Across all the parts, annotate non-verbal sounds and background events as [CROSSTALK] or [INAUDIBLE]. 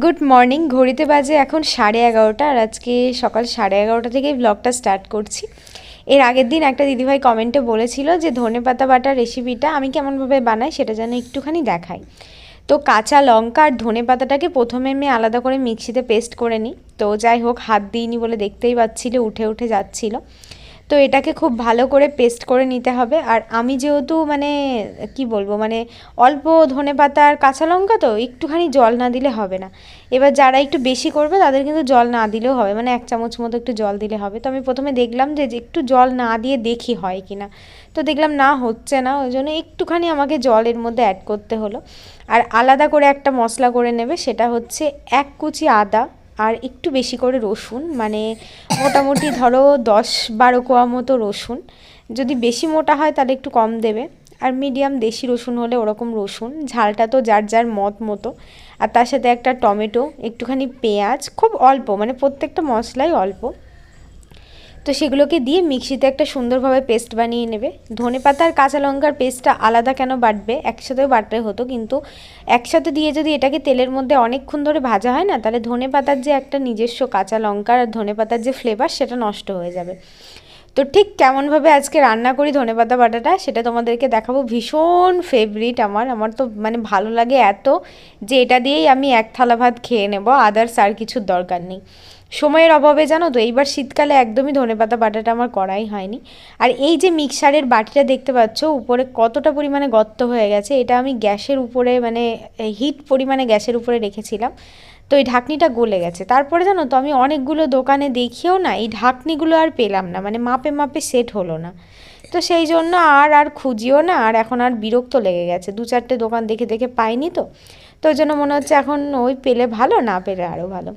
Good morning ঘড়িতে বাজে এখন সাড়ে এগারোটা আর আজকে সকাল সাড়ে এগারোটা থেকেই ব্লগটা স্টার্ট করছি। এর আগের দিন একটা দিদিভাই কমেন্টে বলেছিল যে, ধনে পাতা, বাটার রেসিপিটা আমি কেমনভাবে বানাই সেটা যেন একটুখানি দেখাই। তো কাঁচা লঙ্কা আর ধনে পাতাটাকে প্রথমে আমি আলাদা করে মিক্সিতে পেস্ট করে নিই। তো যাই হোক, হাত দিইনি বলে দেখতেই পাচ্ছিলে উঠে উঠে যাচ্ছিল। তো এটাকে খুব ভালো করে পেস্ট করে নিতে হবে। আর আমি যেহেতু মানে কি বলব মানে অল্প ধনে পাতা আর কাঁচা লঙ্কা তো একটুখানি জল না দিলে হবে না। এবার যারা একটু বেশি করবে তাদের কিন্তু জল না দিলেও হবে মানে এক চামচ মতো একটু জল দিলে হবে। তো আমি প্রথমে দেখলাম যে একটু জল না দিয়ে দেখি হয় কি না তো দেখলাম না, হচ্ছে না, ওই জন্য একটুখানি আমাকে জলের মধ্যে অ্যাড করতে হলো। আর আলাদা করে একটা মশলা করে নেবে, সেটা হচ্ছে এক কুচি আদা। আর একটু বেশি করে রসুন মানে মোটামুটি ধরো দশ বারো কোয়া মতো রসুন। যদি বেশি মোটা হয় তাহলে একটু কম দেবে। আর মিডিয়াম দেশি রসুন হলে ওরকম রসুন। ঝালটা তো যার যার মত মতো। আর তার সাথে একটা টমেটো, একটুখানি পেঁয়াজ, খুব অল্প মানে প্রত্যেকটা মশলাই অল্প। তো সেগুলোকে দিয়ে মিক্সিতে একটা সুন্দরভাবে পেস্ট বানিয়ে নেবে। ধনে পাতা আর কাঁচা লঙ্কার পেস্টটা আলাদা কেন বাটবে? একসাথেও বাটতে হতো, কিন্তু একসাথে দিয়ে যদি এটাকে তেলের মধ্যে অনেকক্ষণ ধরে ভাজা হয় না, তাহলে ধনে পাতার যে একটা নিজস্ব কাঁচা লঙ্কার আর ধনে পাতার যে ফ্লেভার সেটা নষ্ট হয়ে যাবে। তো ঠিক কেমনভাবে আজকে রান্না করি ধনেপাতা বাটাটা, সেটা তোমাদেরকে দেখাবো। ভীষণ ফেভারিট আমার। আমার তো মানে ভালো লাগে এত যে এটা দিয়েই আমি এক থালা ভাত খেয়ে নেব। আদার্স আর কিছুর দরকার নেই। সময়ের অভাবে জানো তো, এইবার শীতকালে একদমই ধনেপাতা, বাটাটা আমার করাই হয়নি। আর এই যে মিক্সারের বাটিটা দেখতে পাচ্ছ, উপরে কতটা পরিমাণে গর্ত হয়ে গেছে, এটা আমি গ্যাসের উপরে মানে হিট পরিমাণে গ্যাসের উপরে রেখেছিলাম। তো এই ঢাকনিটা গলে গেছে। তারপরে জানো তো, আমি অনেকগুলো দোকানে দেখিয়েও না, এই ঢাকনিগুলো আর পেলাম না মানে মাপে মাপে সেট হলো না। তো সেই জন্য আর আর খুঁজিও না, আর এখন আর বিরক্ত লেগে গেছে। দু চারটে দোকান দেখে দেখে পাইনি তো তো জন্য মনে হচ্ছে এখন ওই পেলে ভালো, না পেলে আরও ভালো।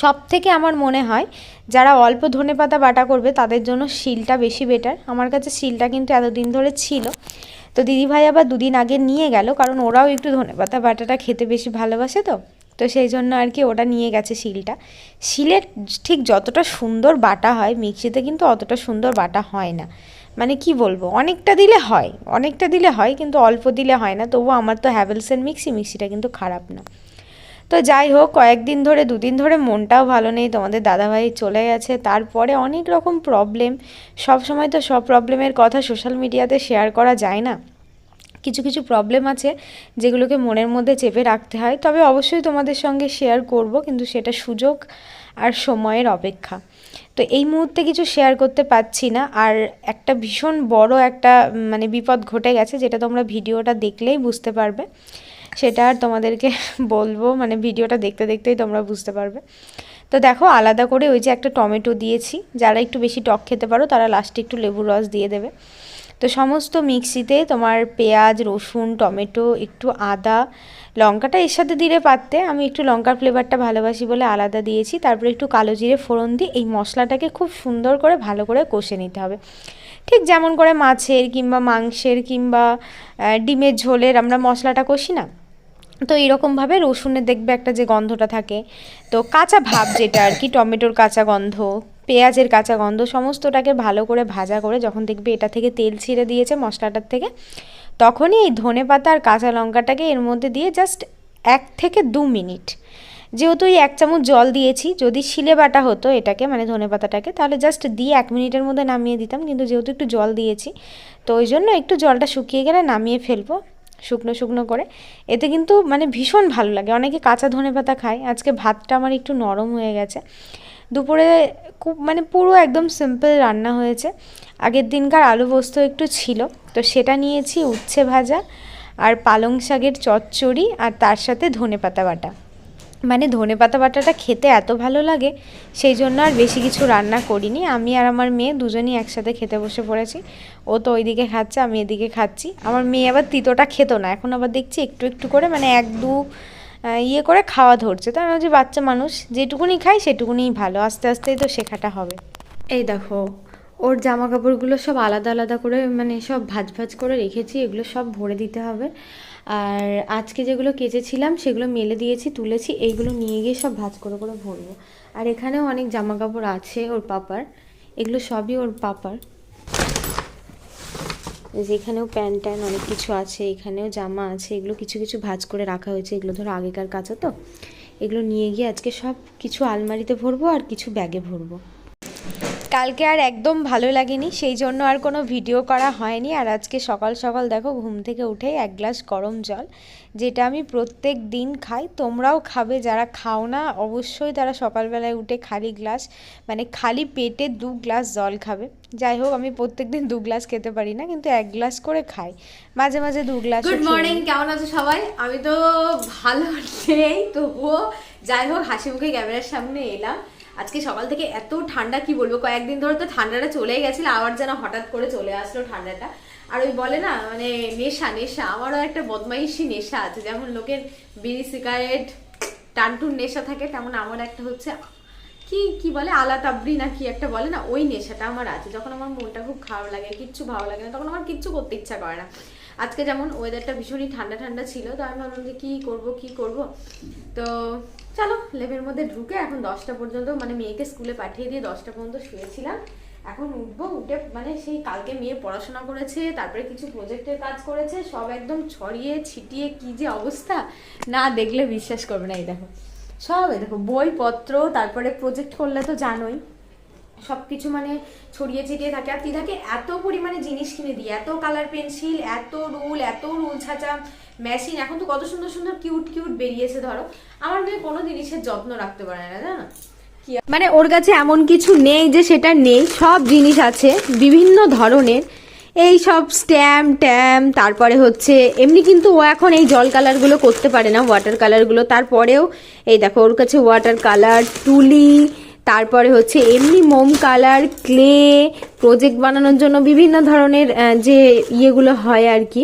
সব থেকে আমার মনে হয় যারা অল্প ধনে পাতা বাটা করবে তাদের জন্য শিলটা বেশি বেটার আমার কাছে শিলটা কিন্তু এতদিন ধরে ছিল। তো দিদিভাই আবার দুদিন আগে নিয়ে গেল, কারণ ওরাও একটু ধনে পাতা বাটাটা খেতে বেশি ভালোবাসে তো। তো সেই জন্য আর কি ওটা নিয়ে গেছে শিলটা। শিলের ঠিক যতটা সুন্দর বাটা হয়, মিক্সিতে কিন্তু অতটা সুন্দর বাটা হয় না। মানে কি বলব, অনেকটা দিলে হয়, অনেকটা দিলে হয়, কিন্তু অল্প দিলে হয় না। তবু আমার তো হ্যাভেলসের মিক্সি, মিক্সিটা কিন্তু খারাপ না। তো যাই হোক, কয়েকদিন ধরে, দুদিন ধরে মনটাও ভালো নেই। তোমাদের দাদাভাই চলে গেছে। তারপরে অনেক রকম প্রবলেম সব সময় তো সব প্রবলেমের কথা সোশ্যাল মিডিয়াতে শেয়ার করা যায় না। কিছু কিছু প্রবলেম আছে যেগুলোকে মনের মধ্যে চেপে রাখতে হয়। তবে অবশ্যই তোমাদের সঙ্গে শেয়ার করব, কিন্তু সেটা সুযোগ আর সময়ের অপেক্ষা। তো এই মুহূর্তে কিছু শেয়ার করতে পারছি না। আর একটা ভীষণ বড় একটা মানে বিপদ ঘটে গেছে, যেটা তোমরা ভিডিওটা দেখলেই বুঝতে পারবে। সেটা আর তোমাদেরকে [LAUGHS] বলব। মানে ভিডিওটা দেখতে দেখতেই তোমরা বুঝতে পারবে। তো দেখো, আলাদা করে ওই যে একটা টমেটো দিয়েছি। যারা একটু বেশি টক খেতে পারো, তারা লাস্টে একটু লেবুর রস দিয়ে দেবে। তো সমস্ত মিক্সিতে তোমার পেঁয়াজ, রসুন, টমেটো, একটু আদা, লঙ্কাটা এর সাথে দিলে পারতে। আমি একটু লঙ্কার ফ্লেভারটা ভালোবাসি বলে আলাদা দিয়েছি। তারপরে একটু কালো জিরে ফোড়ন দিয়ে এই মশলাটাকে খুব সুন্দর করে ভালো করে কষে নিতে হবে। ঠিক যেমন করে মাছের কিংবা মাংসের কিংবা ডিমের ঝোলের আমরা মশলাটা কষি না? তো এরকমভাবে রসুনের দেখবে একটা যে গন্ধটা থাকে। তো কাঁচা ভাব যেটা আর কি, টমেটোর কাঁচা গন্ধ, পেঁয়াজের কাঁচা গন্ধ, সমস্তটাকে ভালো করে ভাজা করে যখন দেখবে এটা থেকে তেল ছিঁড়ে দিয়েছে মশলাটার থেকে, তখনই এই ধনে পাতা আর কাঁচা লঙ্কাটাকে এর মধ্যে দিয়ে জাস্ট এক থেকে দু মিনিট। যেহেতু এই এক চামচ জল দিয়েছি, যদি শিলে বাটা হতো এটাকে মানে ধনে পাতাটাকে, তাহলে জাস্ট দিয়ে এক মিনিটের মধ্যে নামিয়ে দিতাম। কিন্তু যেহেতু একটু জল দিয়েছি, তো ওই জন্য একটু জলটা শুকিয়ে গেলে নামিয়ে ফেলব। শুকনো শুকনো করে। এতে কিন্তু মানে ভীষণ ভালো লাগে। অনেকে কাঁচা ধনে পাতা খায়। আজকে ভাতটা আমার একটু নরম হয়ে গেছে। দুপুরে খুব মানে পুরো একদম সিম্পল রান্না হয়েছে। আগের দিনকার আলু পোস্ত একটু ছিল। তো সেটা নিয়েছি উচ্ছে ভাজা আর পালং শাকের চচ্চড়ি আর তার সাথে ধনে পাতা বাটা। মানে ধনে পাতা বাটাটা খেতে এত ভালো লাগে, সেই জন্য আর বেশি কিছু রান্না করিনি। আমি আর আমার মেয়ে দুজনই একসাথে খেতে বসে পড়েছি। ও তো ওইদিকে খাচ্ছে, আমি এদিকে খাচ্ছি। আমার মেয়ে আবার তিতোটা খেত না, এখন আবার দেখছি একটু একটু করে মানে এক, দু ইয়ে করে খাওয়া ধরছে। তো আমি যে বাচ্চা মানুষ যেটুকুনি খাই সেটুকুনিই ভালো, আস্তে আস্তেই তো শেখাটা হবে। এই দেখো, ওর জামা কাপড়গুলো সব আলাদা আলাদা করে মানে সব ভাজ ভাজ করে রেখেছি, এগুলো সব ভরে দিতে হবে। আর আজকে যেগুলো কেচেছিলাম, সেগুলো মেলে দিয়েছি, তুলেছি, এইগুলো নিয়ে গিয়ে সব ভাজ করে করে ভরবো। আর এখানেও অনেক জামা কাপড় আছে ওর পাপার। এগুলো সবই ওর পাপার। যেখানেও প্যান্ট ট্যান অনেক কিছু আছে, এখানেও জামা আছে, এগুলো কিছু কিছু ভাজ করে রাখা হয়েছে। এগুলো ধরো আগেকার কাছে তো। এগুলো নিয়ে গিয়ে আজকে সব কিছু আলমারিতে ভরবো আর কিছু ব্যাগে ভরবো। কালকে আর একদম ভালো লাগেনি সেই জন্য আর কোনো ভিডিও করা হয়নি। আর আজকে সকাল সকাল দেখো ঘুম থেকে উঠেই এক গ্লাস গরম জল যেটা আমি প্রত্যেক দিন খাই। তোমরাও খাবে যারা খাও না অবশ্যই তারা সকালবেলায় উঠে খালি গ্লাস মানে খালি পেটে দু গ্লাস জল খাবে। যাই হোক আমি প্রত্যেক দিন দু গ্লাস খেতে পারি না কিন্তু এক গ্লাস করে খাই। মাঝে মাঝে দু গ্লাস গুড মর্নিং কেমন আছো সবাই? আমি তো ভালো নেই তবুও যাই হোক হাসি মুখে ক্যামেরার সামনে এলাম। আজকে সকাল থেকে এত ঠান্ডা, কি বলব, কয়েকদিন ধরে তো ঠান্ডাটা চলেই গেছিল, আবার যেন হঠাৎ করে চলে আসলো ঠান্ডাটা। আর ওই বলে না মানে নেশা নেশা, আমারও একটা বদমাইশি নেশা আছে, যেমন লোকের বিড়ি, সিগারেট টানটুন নেশা থাকে, তেমন আমার একটা হচ্ছে, কি কি বলে আলা তাবড়ি না কি একটা বলে না, ওই নেশাটা আমার আছে। যখন আমার মনটা খুব খারাপ লাগে, কিচ্ছু ভালো লাগে না, তখন আমার কিচ্ছু করতে ইচ্ছা করে না। আজকে যেমন ওয়েদারটা ভীষণই ঠান্ডা ঠান্ডা ছিল, তো আমি ভাবলাম যে কী করব কী করব? তো চলো, লেবের মধ্যে ঢুকে এখন দশটা পর্যন্ত মানে মেয়েকে স্কুলে পাঠিয়ে দিয়ে দশটা পর্যন্ত শুয়েছিলাম। এখন উঠবো, উঠে মানে সেই কালকে মেয়ে পড়াশোনা করেছে, তারপরে কিছু প্রজেক্টের কাজ করেছে, সব একদম ছড়িয়ে ছিটিয়ে কি যে অবস্থা, না দেখলে বিশ্বাস করবে না, এই দেখো। সব এই দেখো, বইপত্র, তারপরে প্রজেক্ট করলে তো জানোই। সব কিছু মানে ছড়িয়ে ছিটিয়ে থাকে। আর তিধাকে এত পরিমাণে জিনিস কিনে দিই এত কালার পেন্সিল এত রুল এত রুল ছাঁচা মেশিন এখন তো কত সুন্দর সুন্দর কিউট কিউট বেরিয়েছে ধরো। আমার মেয়ে কোনো জিনিসের যত্ন রাখতে পারে না, জানো? মানে ওর কাছে এমন কিছু নেই যে সেটা নেই, সব জিনিস আছে, বিভিন্ন ধরনের। এই সব স্ট্যাম্প ট্যাম্প তারপরে হচ্ছে, এমনি কিন্তু ও এখন এই জল কালারগুলো করতে পারে না ওয়াটার কালারগুলো তারপরেও, এই দেখো, ওর কাছে ওয়াটার কালার তুলি তারপরে হচ্ছে এমনি মোম কালার, ক্লে প্রজেক্ট বানানোর জন্য বিভিন্ন ধরনের যে ইয়েগুলো হয় আর কি।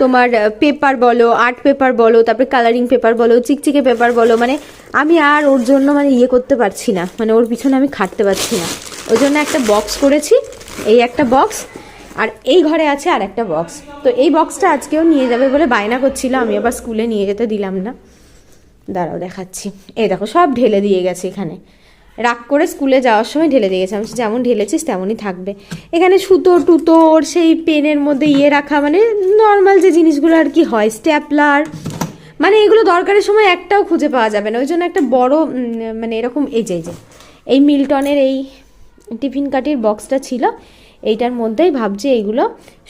তোমার পেপার বলো আর্ট পেপার বলো, তারপরে কালারিং পেপার বলো, চিকচিকে পেপার বলো মানে আমি আর ওর জন্য মানে ইয়ে করতে পারছি না। মানে ওর পিছনে আমি খাটতে পারছি না। ওই জন্য একটা বক্স করেছি, এই একটা বক্স আর এই ঘরে আছে আর একটা বক্স তো এই বক্সটা আজকেও নিয়ে যাবে বলে বায়না করছিল, আমি আবার স্কুলে নিয়ে যেতে দিলাম না। দাঁড়াও দেখাচ্ছি। এই দেখো সব ঢেলে দিয়ে গেছে এখানে। রাগ করে স্কুলে যাওয়ার সময় ঢেলে দিয়ে গেছে আমি যেমন ঢেলেছিস, তেমনই থাকবে। এখানে সুতো টুতো ওর সেই পেনের মধ্যে ইয়ে রাখা মানে নর্মাল যে জিনিসগুলো আর কি হয় স্ট্যাপলার মানে এগুলো দরকারের সময় একটাও খুঁজে পাওয়া যাবে না। ওই জন্য একটা বড় মানে এরকম, এই যে যে, এই মিল্টনের এই টিফিন কাটির বক্সটা ছিল, এইটার মধ্যেই ভাবছি এইগুলো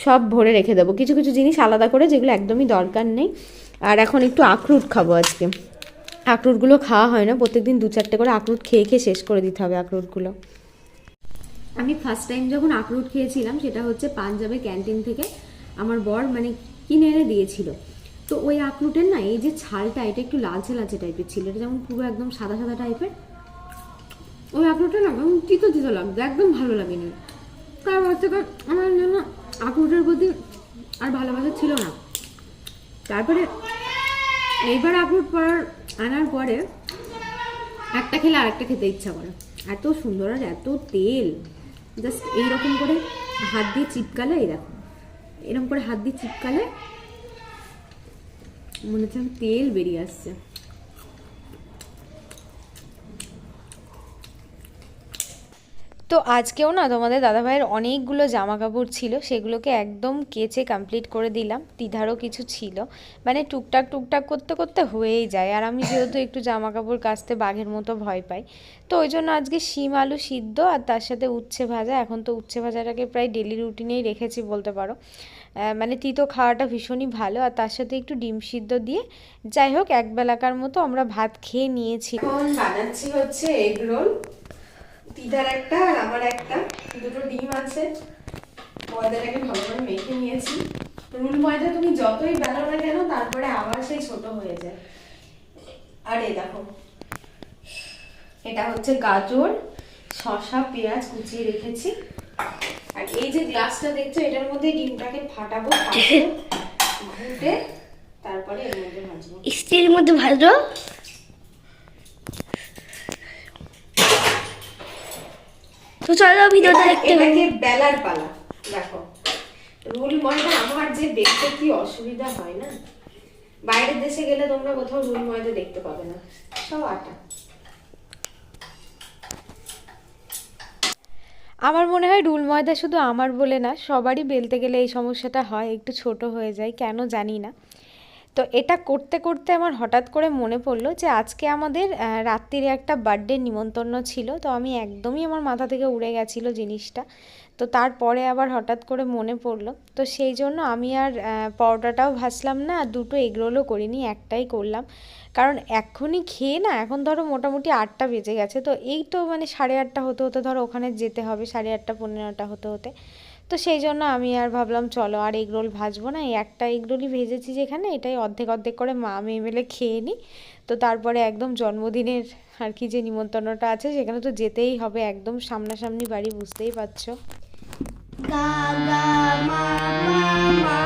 সব ভরে রেখে দেবো। কিছু কিছু জিনিস আলাদা করে যেগুলো একদমই দরকার নেই। আর এখন একটু আখরুট খাব আজকে। আখরুটগুলো খাওয়া হয় না। প্রত্যেকদিন দু চারটে করে আখরুট খেয়ে খেয়ে শেষ করে দিতে হবে আখরুটগুলো। আমি ফার্স্ট টাইম যখন আখরুট খেয়েছিলাম, সেটা হচ্ছে পাঞ্জাবের ক্যান্টিন থেকে আমার বর মানে কিনে এনে দিয়েছিল। তো ওই আখরুটের না, এই যে ছালটা, এটা একটু লালচে লালচে টাইপের ছিল। এটা যেমন পুরো একদম সাদা সাদা টাইপের ওই আখরুটটা না একদম তিতো তিতো লাগতো, একদম ভালো লাগেনি। তারপর থেকে আমার জন্য আখরুটের প্রতি আর ভালোবাসা ছিল না। তারপরে এইবার আখরুট পড়ার আনার পরে একটা খেলে আরেকটা খেতে ইচ্ছা করে। এত সুন্দর আর এত তেল। জাস্ট এইরকম করে হাত দিয়ে চিপকালে, এই দেখো। এরকম করে হাত দিয়ে চিপকালে মনে হচ্ছে তেল বেরিয়ে আসছে। তো আজকেও না তোমাদের দাদাভাইয়ের অনেকগুলো জামা কাপড় ছিল, সেগুলোকে একদম কেচে কমপ্লিট করে দিলাম তিধারও কিছু ছিল। মানে টুকটাক টুকটাক করতে করতে হয়েই যায়, আর আমি যেহেতু একটু জামা কাপড় কাচতে বাঘের মতো ভয় পাই। তো ওই জন্য আজকে শিম আলু সিদ্ধ আর তার সাথে উচ্ছে ভাজা, এখন তো উচ্ছে ভাজাটাকে প্রায় ডেলি রুটিনেই রেখেছি বলতে পারো। মানে তিতো খাওয়াটা ভীষণই ভালো, আর তার সাথে একটু ডিম সিদ্ধ দিয়ে যাই হোক, এক বেলাকার মতো আমরা ভাত খেয়ে নিয়েছি। এখন বানাচ্ছি হচ্ছে এগ রোল। দিদার একটা আর আমার একটা। দুটো ডিম আছে। ময়দাটাকে ভালো করে মেখে নিয়েছি। রুল ময়দা তুমি যতই বেলো না কেন, তারপরে আবার সেই ছোট হয়ে যায়। আর এই দেখো। এটা হচ্ছে গাজর, শসা, পেঁয়াজ কুচিয়ে রেখেছি। আর এই যে গ্লাসটা দেখছ, এটার মধ্যে ডিমটাকে ফাটাবো ঘুটে, তারপরে এর মধ্যে ভাজবো। স্টিলের মধ্যে ভাজো তো চলো ভিডিওটা দেখতে এটাকে বেলার পালা দেখো। রুল ময়দা আমার যে দেখতে কি অসুবিধা হয় না? বাইরের দেশে গেলে তোমরা কোথাও রুল ময়দা দেখতে পাবে না। সব আটা। আমার মনে হয় রুল ময়দা শুধু আমার বলে না সবারই বেলতে গেলে এই সমস্যাটা হয় একটু ছোট হয়ে যায় কেন জানি না। তো এটা করতে করতে আমার হঠাৎ করে মনে পড়ল যে আজকে আমাদের রাত্রিরে একটা বার্থডে নিমন্ত্রণ ছিল। তো আমি একদমই আমার মাথা থেকে উড়ে গেছিল জিনিসটা। তো তারপরে আবার হঠাৎ করে মনে পড়ল। তো সেই জন্য আমি আর পরোটাটাও ভাসলাম না, আর দুটো এগরোলও করিনি, একটাই করলাম। কারণ এখনই খেয়ে না, এখন ধরো মোটামুটি আটটা বেজে গেছে। তো এই তো মানে সাড়ে আটটা হতে হতে ধরো ওখানে যেতে হবে, সাড়ে আটটা পনেরোটা হতে হতে। তো সেই জন্য আমি আর ভাবলাম, চলো আর এগরোল ভাজবো না। এই একটা এগরোলই ভেজেছি যেখানে, এটাই অর্ধেক অর্ধেক করে মা মেয়ে মেলে খেয়ে নিই। তো তারপরে একদম জন্মদিনের আর কি যে নিমন্ত্রণটা আছে, সেখানে তো যেতেই হবে একদম সামনাসামনি বাড়ি, বুঝতেই পারছ। গা গা, মা মা মা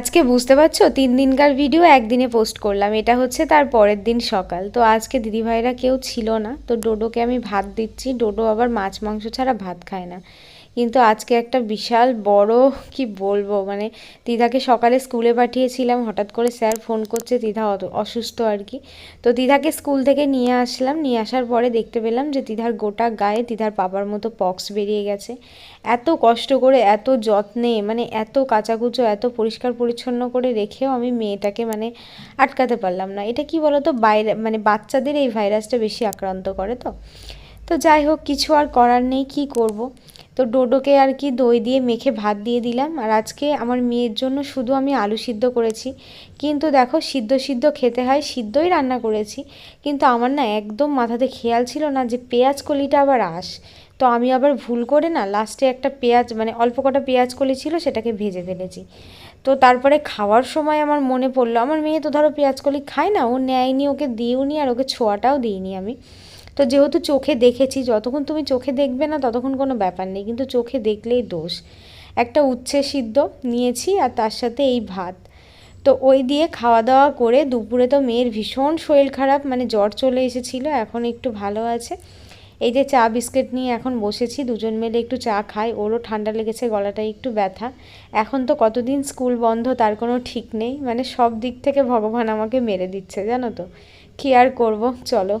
আজকে বুঝতে পারছ? তিন দিনকার ভিডিও একদিনে পোস্ট করলাম। এটা হচ্ছে তার পরের দিন সকাল। তো আজকে দিদিভাইরা কেউ ছিল না। তো ডোডোকে আমি ভাত দিচ্ছি। ডোডো আবার মাছ মাংস ছাড়া ভাত খায় না। কিন্তু আজকে একটা বিশাল বড়, কি বলব মানে দিদাকে সকালে স্কুলে পাঠিয়েছিলাম, হঠাৎ করে স্যার ফোন করছে, দিদা অসুস্থ আর কি। তো দিদাকে স্কুল থেকে নিয়ে আসলাম, নিয়ে আসার পরে দেখতে পেলাম যে দিদার গোটা গায়ে দিদার পাপার মতো পক্স বেরিয়ে গেছে। এত কষ্ট করে, এত যত্নে মানে এত কাচাকুচো, এত পরিষ্কার পরিচ্ছন্ন করে রেখেও আমি মেয়েটাকে মানে আটকাতে পারলাম না। এটা কি বলতো, বাইরে মানে বাচ্চাদের এই ভাইরাসটা বেশি আক্রান্ত করে তো। তো যাই হোক, কিছু আর করার নেই, কি করব? তো ডোডোকে আর কি দই দিয়ে মেখে ভাত দিয়ে দিলাম। আর আজকে আমার মেয়ের জন্য শুধু আমি আলু সিদ্ধ করেছি। কিন্তু দেখো, সিদ্ধ সিদ্ধ খেতে হয়, সিদ্ধই রান্না করেছি। কিন্তু আমার না একদম মাথাতে খেয়াল ছিল না যে পেঁয়াজ কলিটা আবার আস তো আমি আবার ভুল করে না লাস্টে একটা পেঁয়াজ মানে অল্প কটা পেঁয়াজ কলি ছিল সেটাকে ভেজে ফেলেছি। তো তারপরে খাওয়ার সময় আমার মনে পড়ল, আমার মেয়ে তো ধরো পেঁয়াজ কলি খায় না, ও নেয়নি, ওকে দিইওনি আর ওকে ছোঁয়াটাও দিইনি আমি। তো যেহেতু চোখে দেখেছি, যতক্ষণ তুমি চোখে দেখবে না ততক্ষণ কোনো ব্যাপার নেই, কিন্তু চোখে দেখলেই দোষ। একটা উচ্ছে সিদ্ধ নিয়েছি আর তার সাথে এই ভাত। তো ওই দিয়ে খাওয়া দাওয়া করে দুপুরে তো মেয়ের ভীষণ শরীর খারাপ মানে জ্বর চলে এসেছিল, এখন একটু ভালো আছে। এই যে চা বিস্কিট নিয়ে এখন বসেছি, দুজন মিলে একটু চা খাই, ওরও ঠান্ডা লেগেছে গলাটা একটু ব্যথা। এখন তো কতদিন স্কুল বন্ধ তার কোনো ঠিক নেই মানে সব দিক থেকে ভগবান আমাকে মেরে দিচ্ছে, জানো তো। কি আর করব, চলো।